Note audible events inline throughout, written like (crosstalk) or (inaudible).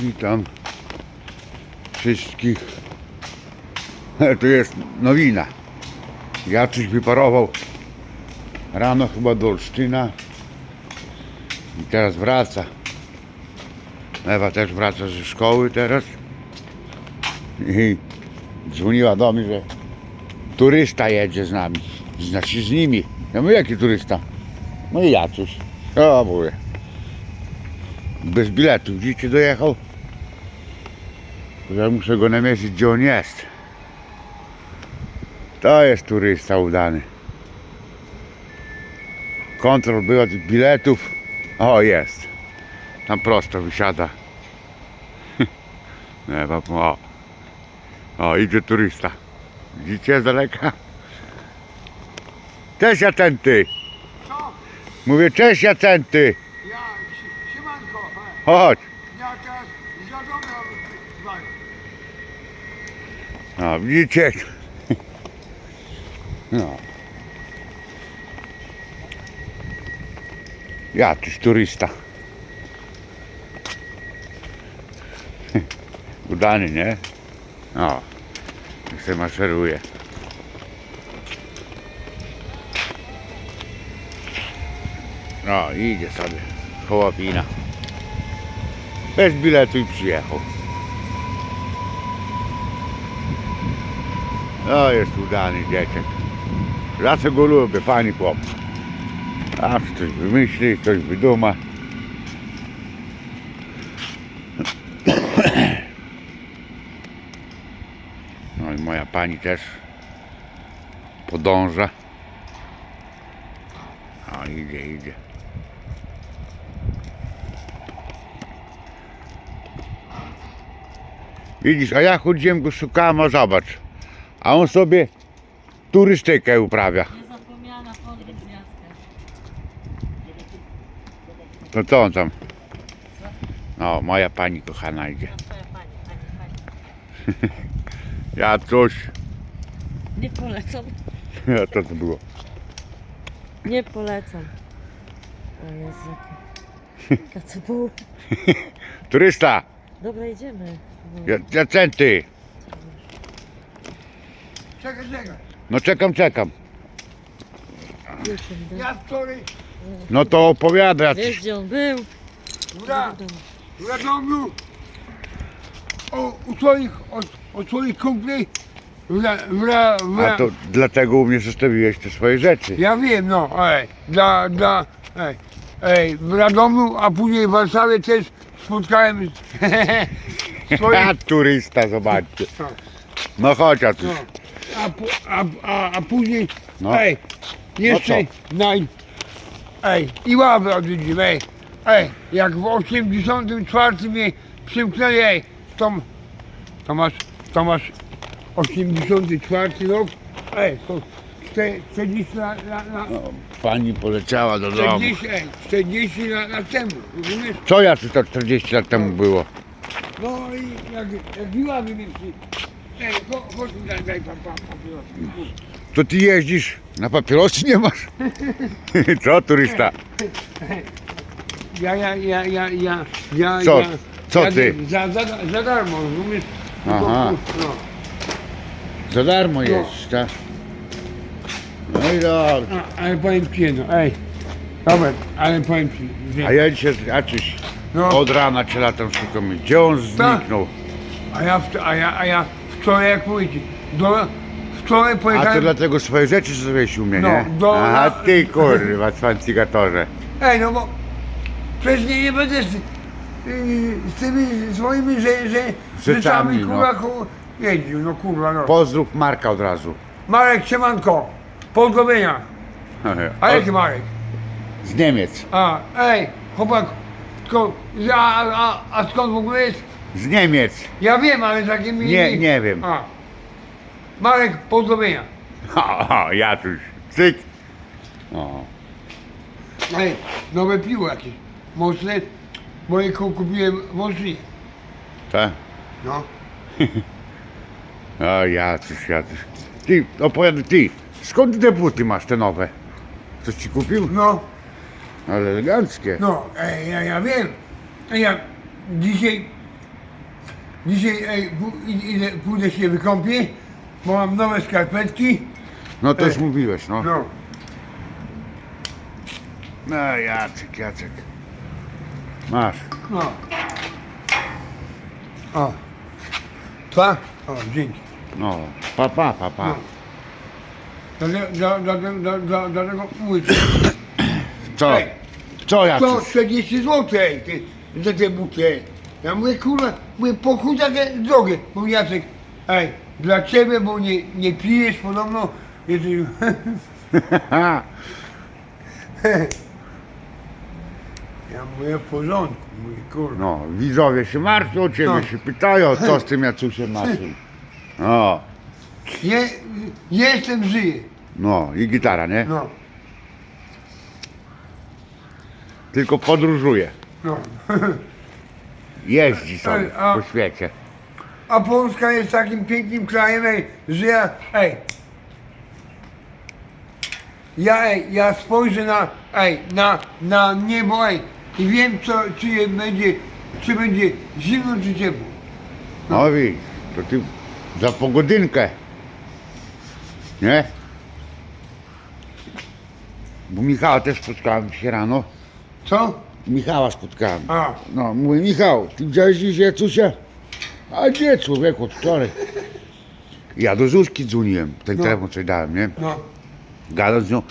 Witam wszystkich. To jest nowina. Jacuś wyparował rano chyba do Olsztyna i teraz wraca. Ewa też wraca ze szkoły teraz i dzwoniła do mnie, że turysta jedzie z nami, znaczy z nimi. Ja mówię, jaki turysta? No i Jacuś. O, mówię. Bez biletu, widzicie, dojechał. Ja muszę go namierzyć, gdzie on jest. To jest turysta udany. Kontrol była tych biletów. O, jest. Tam prosto wysiada. (laughs) Ewa, o. o, idzie turysta. Widzicie z daleka? Cześć Jacenty! Co? Mówię, cześć Jacenty! Ja, si- siemanko. Chodź! ja teraz za dobra dzwonię. No, widzicie? No. Jakiś turysta. Udany, nie? O, jak se maszeruje. No, idzie sobie. Kołapina. Bez biletu i przyjechał. No jest udany dzieciak. Zawsze go lubię, fajny chłop. Zawsze coś wymyśli, coś wyduma. No i moja pani też podąża. O, idzie, idzie. Widzisz, a ja chodziłem go szukałem, a zobacz. A on sobie turystykę uprawia. Niezapomniana podróż z Jackiem. To co on tam? No, moja pani kochana idzie. No twoja pani, pani, pani. (laughs) Ja coś. Nie polecam. (laughs) Ja to to było. Nie polecam. O Jezu. (laughs) jaka- Jaka cebuła. Turysta! Dobra, idziemy. Ja- Jacenty! Czekaj, czekaj. No czekam, czekam. Ja wczoraj No to opowiada. Wiesz gdzie on był? w, Ra- w Radomiu o, u swoich, o, o swoich kumpli w, Ra- w, Ra- w, A to dlatego u mnie zostawiłeś te swoje rzeczy. Ja wiem, no, ej, dla, dla, ej, ej, w Radomiu, a później w Warszawie też spotkałem A (laughs) swoich, (laughs) turysta, zobaczcie. No. No chodź, a tu. no, a, pu- a, a, a później, No. ej, jeszcze, no, ej, i ławę odwiedziłem, ej, ej, jak w 84 mnie przymknęli, ej, to, to masz, to masz 84 rok, ej, to czte- 40 lat, lat, lat, No, pani poleciała do domu. 40, ej, 40 lat, lat temu, rozumiesz? Co ja tu to 40 lat temu było? No i jak, jak i ławy mnie przy... Ej, cho- chodź mi daj, daj pan, pan, pan, To ty jeździsz, na papierosy nie masz? (laughs) Co turysta? Ja, ja, ja, ja, ja, ja, Co? ja, Co ja, ty? Za, za, za darmo, rozumiesz? Aha. No. Za darmo jeździsz, tak? No i dobrze. A, ale powiem ci jedno, ej, Robert, ale powiem ci, że... A ja dzisiaj, Jacuś, No, od rana cię latam szukam. Gdzie on zniknął? a ja, a ja, a ja wczoraj, jak ci, do, wczoraj A to pojechałem... dlatego swoje rzeczy zrobiłeś u mnie, No, nie? do- A ty kurwa, cwancigatorze. Ej, no bo przecież nie, nie będę z, yy, z tymi swoimi że, że, rzeczami, no. kurwa, ku, jeździł, no kurwa, no. Pozdrów Marka od razu. Marek, siemanko, pozdrowienia. A jaki Marek? Z Niemiec. A, ej, chłopak, tylko, a, a, a skąd w ogóle jest? Z Niemiec. Ja wiem, ale takie mi... Nie, nie wiem. A. Marek, pozdrowienia. Ha, ha, Jacuś. Cyk. O. Ej, nowe piwo jakieś, mocne, moje ku- kupiłem w Moskwie. Tak? No. (laughs) O, Jacuś, Jacuś. Ty, opowiadaj, ty. Skąd te buty masz, te nowe? Ktoś ci kupił? No, Ale eleganckie. no, ej, ja, ja wiem. Ja dzisiaj Dzisiaj ej, pu- idę, pójdę się wykąpię, bo mam nowe skarpetki. No to już Ej. mówiłeś, no. No, No Jacek, Jacek. Masz. no. O. Dwa? O, dzięki. No, pa, pa, pa, pa. No. Dlatego, dla- dlatego, dla- dla- dlatego mówię, Co? Ej. Co Jacek? 40 zł ty, za te buty. Ja mówię, kurwa, mówię, po chuj takie drogie. Mówi Jacek, ej, dla ciebie, bo nie, nie pijesz podobno. Jesteś... (laughs) Ja mówię, w porządku. Mówię, kurwa. No, widzowie się martwią o ciebie, No. się pytają, co z tym Jacusiem naszym. No, Je, jestem, żyję. no i gitara, nie? No, Tylko podróżuje. no. (laughs) Jeździ sobie a- po świecie. A Polska jest takim pięknym krajem, ej, że ja, ej, ja, ej, ja spojrzę na, ej, na, na niebo, ej, i wiem, co, czy je będzie, czy będzie zimno, czy ciepło. No widzisz, to ty za pogodynkę. Nie? Bo Michała też spotkałem dzisiaj rano. Co? Michała spotkałem. A. No, mówię, Michał, ty widziałeś dziś Jacusia? A gdzie człowieku, od wczoraj? Ja do Zuzki dzwoniłem, ten No. telefon coś dałem, nie? No, Gadam z nią.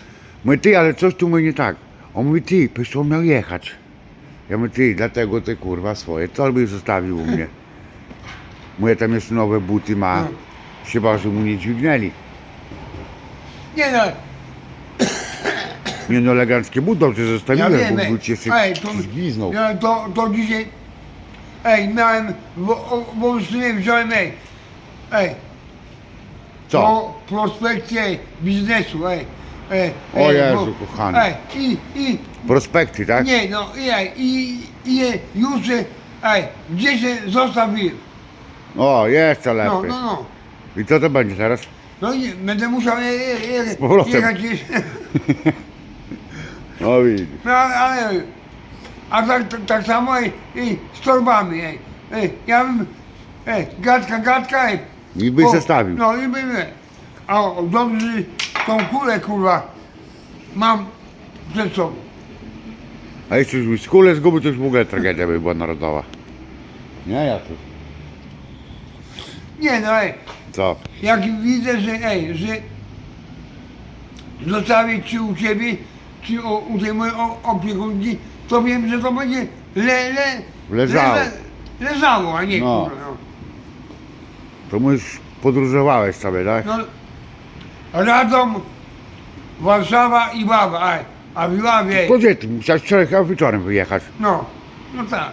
Mówię, ty, ale coś tu mówi nie tak. On mówi, ty, przecież on miał jechać. Ja mówię, ty, dlatego ty kurwa swoje torby zostawił u mnie. Mówię, tam jeszcze nowe buty ma. No. Bał, że mu nie dźwignęli. nie no, Nie no, eleganckie dobrze ja zostawiłem, wiem, bo ej, był ci jeszcze ej, to, ja, to, to dzisiaj, ej, miałem, w, o- w wziąłem, ej, ej, Co? Pro, prospekcję biznesu, ej. ej O ej, Jezu, kochany. Ej, i, i, Prospekty, tak? nie, no, i, ej, i, i już, ej, gdzie się zostawiłem? O, jeszcze No, lepiej. no, no. I co to będzie teraz? No i będę musiał je, je, je, jechać gdzieś. (laughs) No widzisz. No, ale, a tak, tak, tak samo i, i z torbami, ej. ej ja bym, ej, gadka, gadka, ej. I byś O, zostawił. No i bym, ej. a dobrze, że tą kulę, kurwa, mam przed sobą. A jeszcze już skórę zgubił, to już w ogóle tragedia by była narodowa. Nie, ja tu. Nie no ej, Co? jak widzę, że ej, że zostawię czy u ciebie, czy u, u tej mojej o- opiekunki, to wiem, że to będzie le, le, Leżało. Le, leżało, a nie No. kurwa. No. To my już podróżowałeś sobie, tak? No, Radom, Warszawa i Ława, ej, a w Ławie, ej, Gdzie ty? Musiałeś wczoraj chyba wieczorem wyjechać. no, no tak.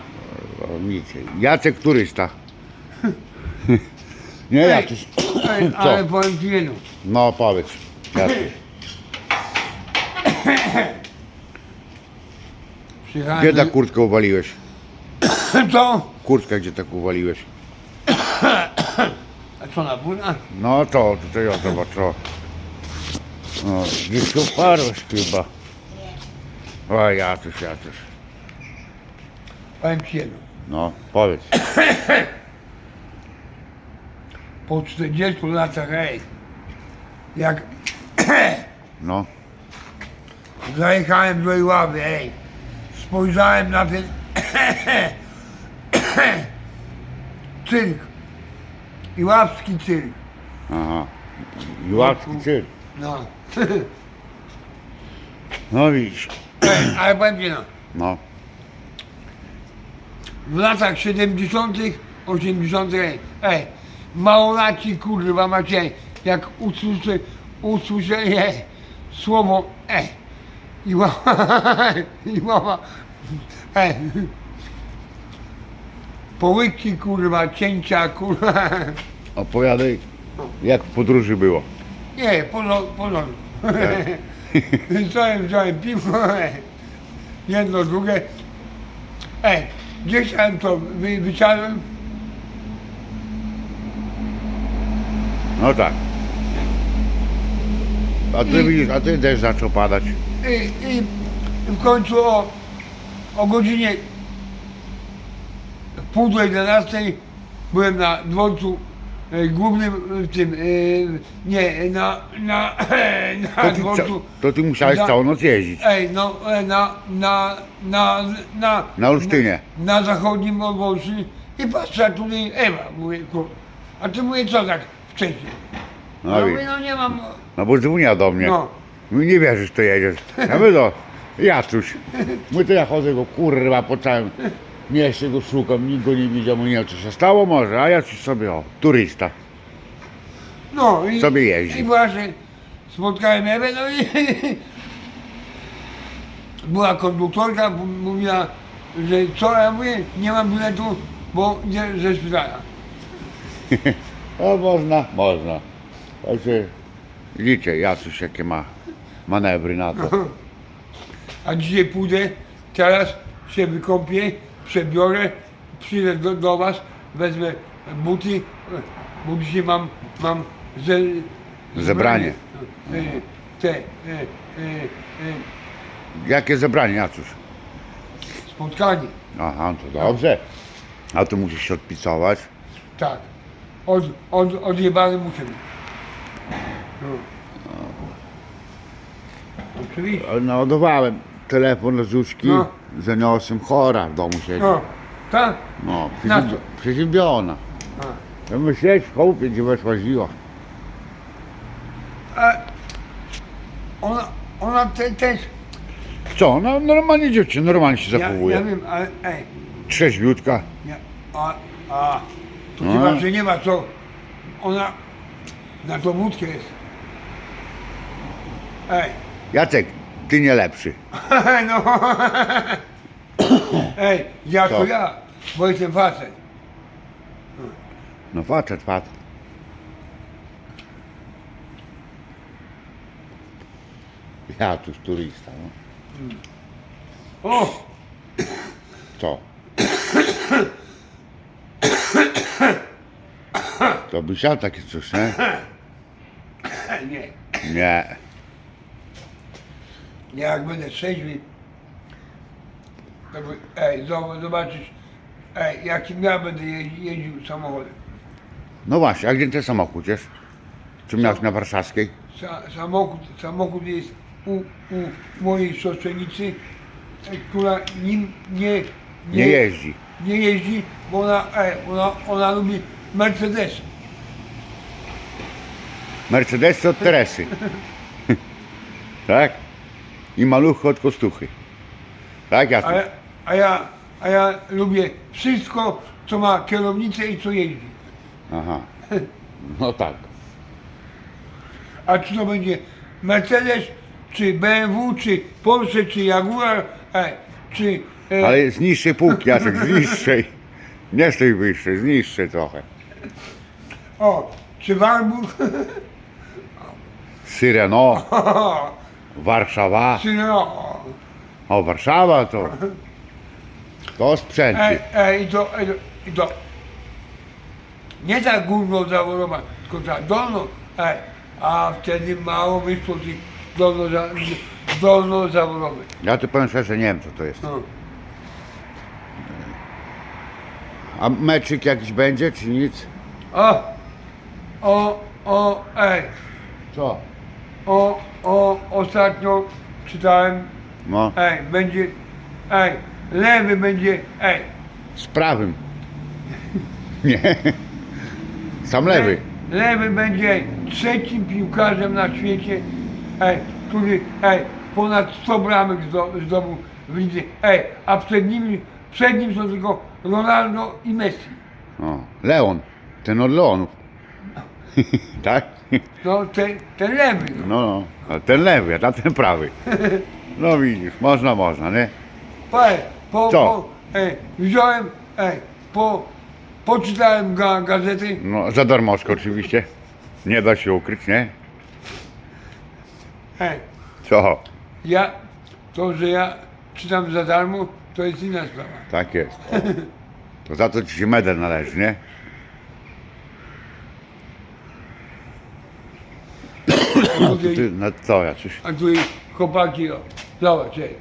O, nic. Jacek turysta. (laughs) Nie, Ej, Jacek. ej, Co? ale powiem ci jedno, No powiedz. Jacek. (laughs) przyjechałem, Gdzie tak kurtkę uwaliłeś? (coughs) co? Kurtkę gdzie tak uwaliłeś? (coughs) A co na buna? No to, tutaj o zobacz, o. No, gdzieś się uparłeś chyba. O, Jacuś, Jacuś. Powiem ci jedno, No, powiedz. po 40 latach, ej, jak No. Zajechałem do Iławy, ej. Spojrzałem na ten cyrk. Iławski cyrk. Aha. Iławski cyrk. No. No widzisz. Ale ci no, No. w latach 70., 80., ej, ej małolaci kurwa macie, jak usłyszy, usłyszeli ej, słowo ej, Iława, Iława, ej, połyki kurwa, cięcia kurwa, Opowiadaj, jak w podróży było. nie, porządku. (laughs) Wziąłem, wziąłem piwo, jedno, drugie, ej, gdzieś tam to wy, wyciąłem, No tak. A ty I- widzisz, a ty też zaczął padać. I, i w końcu o, o godzinie w pół do jedenastej byłem na dworcu e, głównym w tym, e, nie, na, na, (clears throat) na To ty, dworcu. ca- to ty musiałeś Na- całą noc jeździć. Ej, no, e, na, na, na, na, Na Olsztynie. Na, zachodnim Olsztynie i patrzę, a tutaj Ewa, mówię, kur, a ty mówię, co tak wcześniej? No, No, i- mówię, no nie mam, no bo dzwoniła do mnie. No nie wierzysz, to jedziesz. Ja mówię, no, Jacuś. My to ja chodzę go, kurwa, po całym mieście go szukam, nikt go nie widział, nie wiem, co się stało może, a Jacuś sobie, o, turysta. no i, Sobie jeździ. i właśnie spotkałem Ewę, no i była konduktorka, m- mówiła, że co, ja mówię, nie mam biletu, bo idę ze szpitala. No można, można. Także liczę, Jacuś jakie ma manewry na to. A dzisiaj pójdę, teraz się wykąpię, przebiorę, przyjdę do, do was, wezmę buty, bo dzisiaj mam, mam ze, Zebranie. E, Te, e, e, e, Jakie zebranie, Jacuś? spotkanie, Aha, to dobrze. A tu musisz się odpisować. tak. Od, od, odjebany muszę być. No. Oczywiście. Naładowałem telefon do Zuśki, No. zaniosłem chora w domu siedzi. No, tak? No, Na przeziębi- co? przeziębiona. Ja myślałem, w chałupie, gdzie weszła ziła. A ona, ona te, też, Co, no normalnie dziewczyna, normalnie się ja, zachowuje. ja wiem, ale ej, Trzeźwiutka. Nie, a, a, to No. chyba, że nie ma co, ona na tą wódkę jest. Ej, Jacek, ty nie lepszy. (laughs) no, (coughs) ej, ja to ja, bo jestem facet. No facet, facet. Ja tu turista, no. O, Co? To byś ja takie coś, nie? (coughs) nie, Nie. Ja jak będę trzeźwy, to by, ej, zobacz- zobaczysz, ej, jakim ja będę jeździł, jeździł samochodem. No właśnie, a gdzie ten samochód jest? Czy miałeś na warszawskiej? Sa, samochód, samochód jest u, u mojej siostrzenicy, która nim nie, Nie jeździ. nie jeździ, bo ona, e, ona, ona lubi Mercedesy. Mercedes od Teresy. (laughs) tak? I maluchy od kostuchy. Tak, A, Jacek? ja- a, ja, a ja lubię wszystko, co ma kierownicę i co jeździ. Aha. (laughs) No tak. A czy to będzie Mercedes, czy BMW, czy Porsche, czy Jaguar, e, czy... E, Ale z niższej półki, Jacek, z niższej. (laughs) Nie z tej wyższej, z niższej trochę. O, czy Warburg, (laughs) Syreno, Warszawa. O, Warszawa to... To sprzęty. Ej, ej, i to, ej, i to, nie ta górno zaworowa, tylko ta dolno, a wtedy mało wyszło tych dolno, za, dolno zaworowych. Ja tu powiem szczerze, nie wiem co to jest. No. A meczyk jakiś będzie, czy nic? O, o, o, ej, Co? O, o, ostatnio czytałem, No, ej, będzie, ej, lewy będzie, ej, z prawym. Nie. Sam lewy. Le, lewy będzie trzecim piłkarzem na świecie, ej, który, ej, ponad 100 bramek zdo- zdobył w lidze, ej, a przed nim, przed nim są tylko Ronaldo i Messi. O, Leon. Ten od Leonów. (laughs) tak? No, ten, ten lewy, no. No, no. A ten lewy, a ten prawy. No widzisz, można, można, nie? Po, po, Co? po, ej, wziąłem, ej, po, poczytałem ga, gazety, No, za darmożkę oczywiście. Nie da się ukryć, nie? ej, Co? ja, to, że ja czytam za darmo, to jest inna sprawa. Tak jest. To za to ci się medal należy, nie? A To tutaj, ty, no co, ja coś... a tutaj chłopaki, o, zobacz, ej.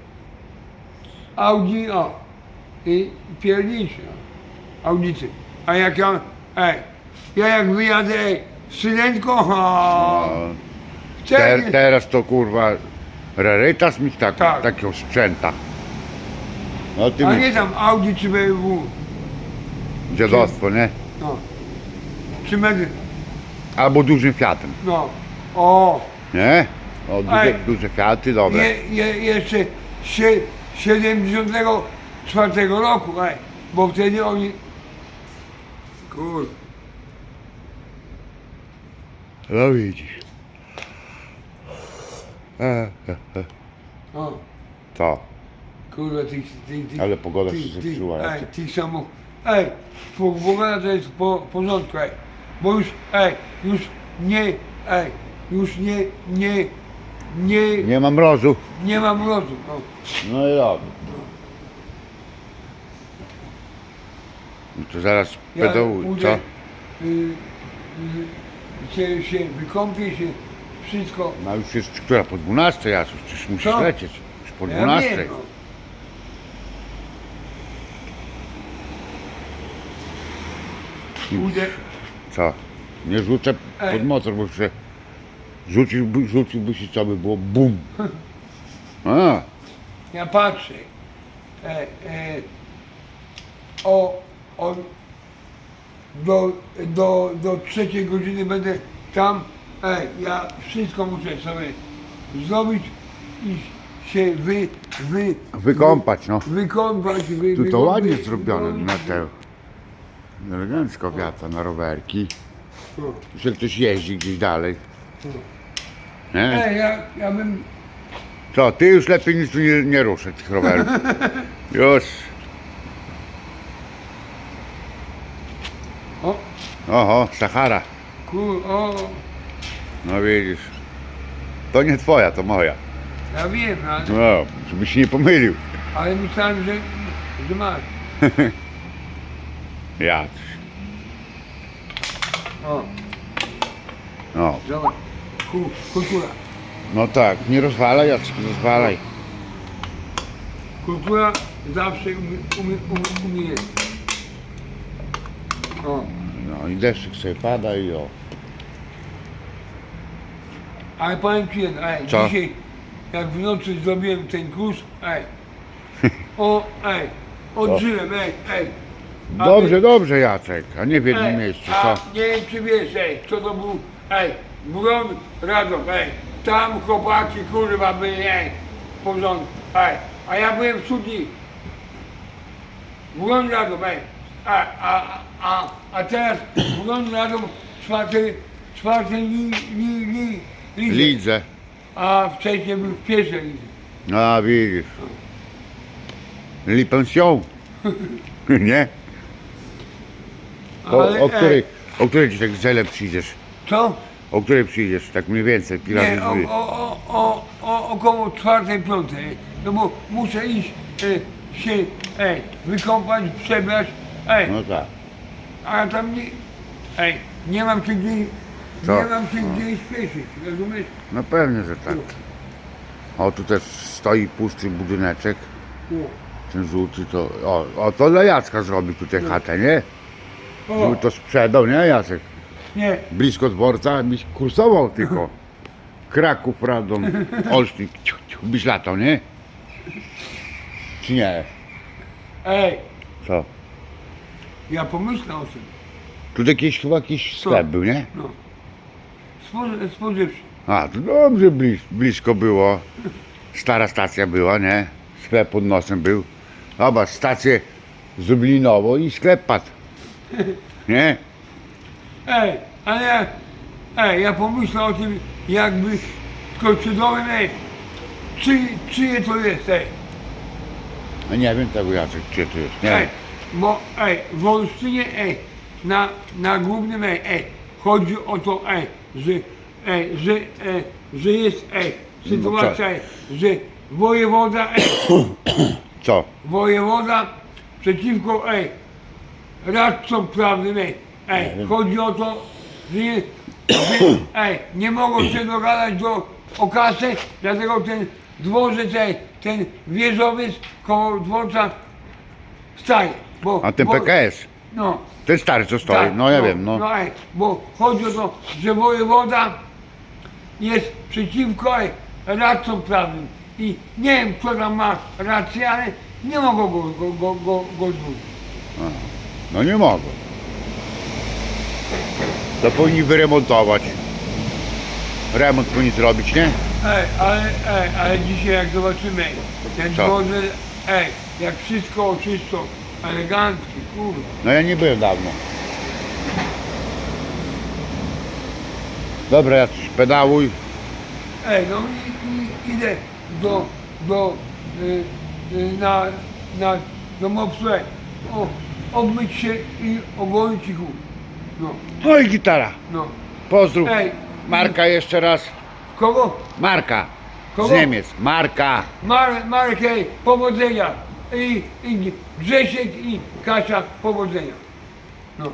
Audi, o, i pierniczy, o, audicy. A jak ja, ej, ja jak wyjadę, ej, No, o, te, wtedy, teraz to kurwa rarytas mi tak, Tak. takiego sprzęta. No ty a mi nie tam Audi czy BMW, dziadostwo, nie? no. Czy metry, Albo dużym Fiatem, no, o, nie? O, duże, Ej. duże Fiaty, dobre. je, je, jeszcze sie, 74 roku, ej, bo wtedy oni, kur, No widzisz. E, e, e. o, Co? kurwa, tych, tych, tych, Ale pogoda się zepsuła. ej, jak- tych samochodów, ej, pogoda to jest po porządku, ej, bo już, ej, już nie, ej, już nie, nie, nie, Nie ma mrozu. nie ma mrozu, no. No i dobrze. No to zaraz Ja pójdę, co? Y, y, się, się wykąpię się, wszystko. No już jest która? Po 12 ja już przecież musisz Co? lecieć. Już po Ja 12. wiem, no. Pójdę, Co? Nie rzucę Ej. pod motor, bo się rzuciłby, rzuciłby się, co by było bum. (laughs) A, ja patrzę. E, e, o, o, do, do, do trzeciej godziny będę tam. Ej, ja wszystko muszę sobie zrobić i się wy, wy, wykąpać, no. wykąpać. Wy, Tu to ładnie zrobione na wykąpać. te elegancko wiata na rowerki. No. Że ktoś jeździ gdzieś dalej. Nie? Ej, ja, ja bym Co, ty już lepiej nic tu nie, nie ruszę tych rowerów. (laughs) Już. O, Oho, Sahara. kur, o, No widzisz. To nie twoja, to moja. ja wiem, ale, No, żebyś się nie pomylił. ale myślałem, że, że masz. (laughs) Ja. O, No, zobacz, Ku- kultura. no tak, nie rozwalaj, Jacek, nie rozwalaj. Kultura zawsze jest. O, No i deszczyk sobie pada i o. ale powiem ci jedno, ej, Co? dzisiaj jak w nocy zrobiłem ten kurs, ej, (laughs) o, ej, odżyłem, ej, ej. A Dobrze, dobrze, Jacek, a nie w jednym ej, miejscu, a co? nie wiem czy wiesz, ej, co to był, ej, Bron Radom, ej, tam chłopaki kurwa byli, ej, w porządku, ej, a ja byłem w studni. Bron Radom, ej, a, a, a, a teraz Bron Radom czwarty, czwarty li, li, li, lidze. Lidze. a wcześniej był w pierwszej lidze. A widzisz. Li pension. (laughs) nie? O, Ale, o, której, ej, o której ci tak zele przyjdziesz? co? O której przyjdziesz? Tak mniej więcej, Nie, razy o, o, o, o, o, około czwartej, piątej. No bo muszę iść e, się ej, wykąpać, przebrać, ej, No tak. a ja tam nie, ej, nie mam się gdzie, Co? nie mam się gdzie śpieszyć, rozumiesz? No pewnie, że tak. O, tu też stoi pusty budyneczek. No. Ten żółty to... O, o to dla Jacka zrobi tutaj chatę, nie? O, Żeby to sprzedał, nie Jacek? Nie, Blisko dworca byś kursował tylko. Kraków, Radom, (laughs) Olsztyn. ciu, ciu, Byś latał, nie? Czy nie? ej, Co? ja pomyślę o tym, Tu jakiś chyba jakiś sklep był, nie? no. Spoży- Spożywczy. A, to dobrze blis, blisko było. Stara stacja była, nie? Sklep pod nosem był. Zobacz, stację zrobili nowo i sklep padł. (laughs) Nie? Ej, ale ja, ej, ja pomyślę o tym, jakby tylko cudowym, ej, czy, czyje to jest, ej. No nie wiem tego Jacek, gdzie to jest, nie Ej, wiem. bo ej, w Olsztynie, ej, na, na głównym, ej, ej, chodzi o to, ej, że, ej, że, ej, że jest, ej, sytuacja, ej, że wojewoda, ej, (coughs) Co? wojewoda przeciwko, ej, radcom prawnym, ej, ej, chodzi o to, że, (coughs) ej, nie mogą się dogadać do, o kasę, dlatego ten dworzec, ej, ten wieżowiec koło dworca staje, bo... A ten bo- PKS? No. Ten stary co stoi, Tak, no ja wiem, no. No ej, bo chodzi o to, że wojewoda jest przeciwko ej, radcom prawnym. I nie wiem, kto tam ma rację, ale nie mogą go, go, go, go, go. No nie mogą. To powinni wyremontować. Remont powinni zrobić, nie? Ej, ale, ej, ale dzisiaj jak zobaczymy ten Co? dworzec, ej, jak wszystko oczysto, elegancki, kurwa. No ja nie byłem dawno. Dobra, ja coś pedałuj. Ej, no i, i idę do, do, y, y, na, na, do mopsu, ej, o, obmyć się i ogolić ich chuj. No, No i gitara. no. Pozdrów. Ej. Marka jeszcze raz. Kogo? Marka. Kogo? Z Niemiec. Marka. Mar, Marek, ej, powodzenia. I, I Grzesiek i Kasia, powodzenia. No.